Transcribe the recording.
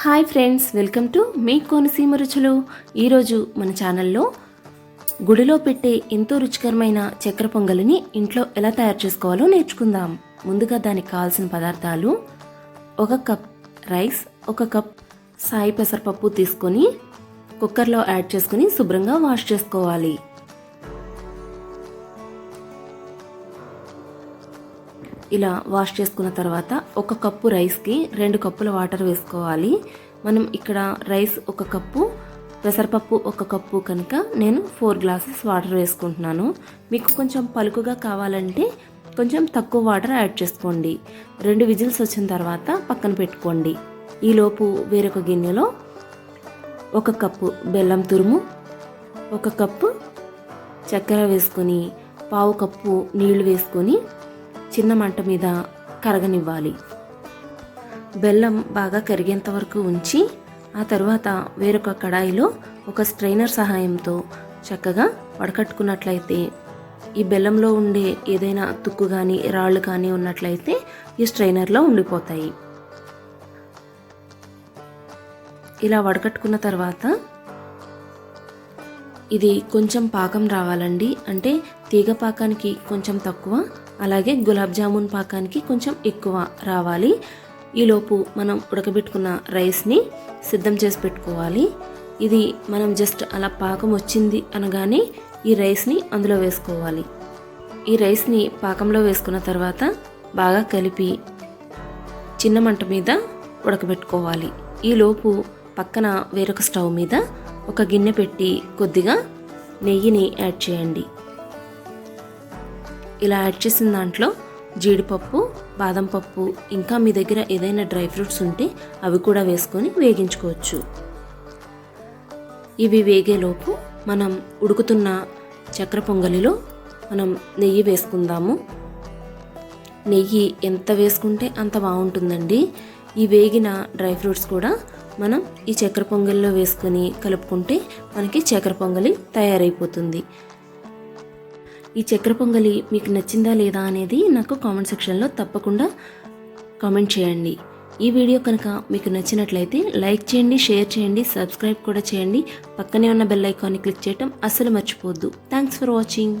Hi friends welcome to మీ కోనసీమ రుచులు. ఈరోజు మన ఛానల్లో గుడిలో పెట్టే ఎంతో రుచికరమైన చక్కెర పొంగలిని ఇంట్లో ఎలా తయారు చేసుకోవాలో నేర్చుకుందాం. ముందుగా దానికి కావాల్సిన పదార్థాలు ఒక కప్ రైస్ ఒక కప్ సాయి పెసరపప్పు తీసుకొని కుక్కర్లో యాడ్ చేసుకుని శుభ్రంగా వాష్ చేసుకోవాలి. ఇలా వాష్ చేసుకున్న తర్వాత ఒక కప్పు రైస్కి రెండు కప్పుల వాటర్ వేసుకోవాలి. మనం ఇక్కడ రైస్ ఒక కప్పు పెసరపప్పు ఒక కప్పు కనుక నేను ఫోర్ గ్లాసెస్ వాటర్ వేసుకుంటున్నాను. మీకు కొంచెం పలుకుగా కావాలంటే కొంచెం తక్కువ వాటర్ యాడ్ చేసుకోండి. రెండు విజిల్స్ వచ్చిన తర్వాత పక్కన పెట్టుకోండి. ఈలోపు వేరొక గిన్నెలో ఒక కప్పు బెల్లం తురుము ఒక కప్పు చక్కెర వేసుకొని పావు కప్పు నీళ్ళు వేసుకొని చిన్న మంట మీద కరగనివ్వాలి. బెల్లం బాగా కరిగేంత వరకు ఉంచి ఆ తర్వాత వేరొక కడాయిలో ఒక స్ట్రైనర్ సహాయంతో చక్కగా వడకట్టుకున్నట్లయితే ఈ బెల్లంలో ఉండే ఏదైనా తుక్కు కానీ రాళ్ళు కానీ ఉన్నట్లయితే ఈ స్ట్రైనర్లో ఉండిపోతాయి. ఇలా వడకట్టుకున్న తర్వాత ఇది కొంచెం పాకం రావాలండి. అంటే తీగ పాకానికి కొంచెం తక్కువ అలాగే గులాబ్ జామున్ పాకానికి కొంచెం ఎక్కువ రావాలి. ఈలోపు మనం ఉడకబెట్టుకున్న రైస్ని సిద్ధం చేసి పెట్టుకోవాలి. ఇది మనం జస్ట్ అలా పాకం వచ్చింది అనగానే ఈ రైస్ని అందులో వేసుకోవాలి. ఈ రైస్ని పాకంలో వేసుకున్న తర్వాత బాగా కలిపి చిన్న మంట మీద ఉడకబెట్టుకోవాలి. ఈలోపు పక్కన వేరొక స్టవ్ మీద ఒక గిన్నె పెట్టి కొద్దిగా నెయ్యిని యాడ్ చేయండి. ఇలా యాడ్ చేసిన దాంట్లో జీడిపప్పు బాదం పప్పు ఇంకా మీ దగ్గర ఏదైనా డ్రై ఫ్రూట్స్ ఉంటే అవి కూడా వేసుకొని వేగించుకోవచ్చు. ఇవి వేగేలోపు మనం ఉడుకుతున్న చక్ర పొంగలిలో మనం నెయ్యి వేసుకుందాము. నెయ్యి ఎంత వేసుకుంటే అంత బాగుంటుందండి. ఈ వేగిన డ్రై ఫ్రూట్స్ కూడా మనం ఈ చక్కెర పొంగల్లో వేసుకొని కలుపుకుంటే మనకి చక్కెర పొంగలి తయారైపోతుంది. ఈ చక్కెర పొంగలి మీకు నచ్చిందా లేదా అనేది నాకు కామెంట్ సెక్షన్లో తప్పకుండా కామెంట్ చేయండి. ఈ వీడియో కనుక మీకు నచ్చినట్లయితే లైక్ చేయండి షేర్ చేయండి సబ్స్క్రైబ్ కూడా చేయండి. పక్కనే ఉన్న బెల్ ఐకాన్ని క్లిక్ చేయటం అస్సలు మర్చిపోవద్దు. Thanks for watching.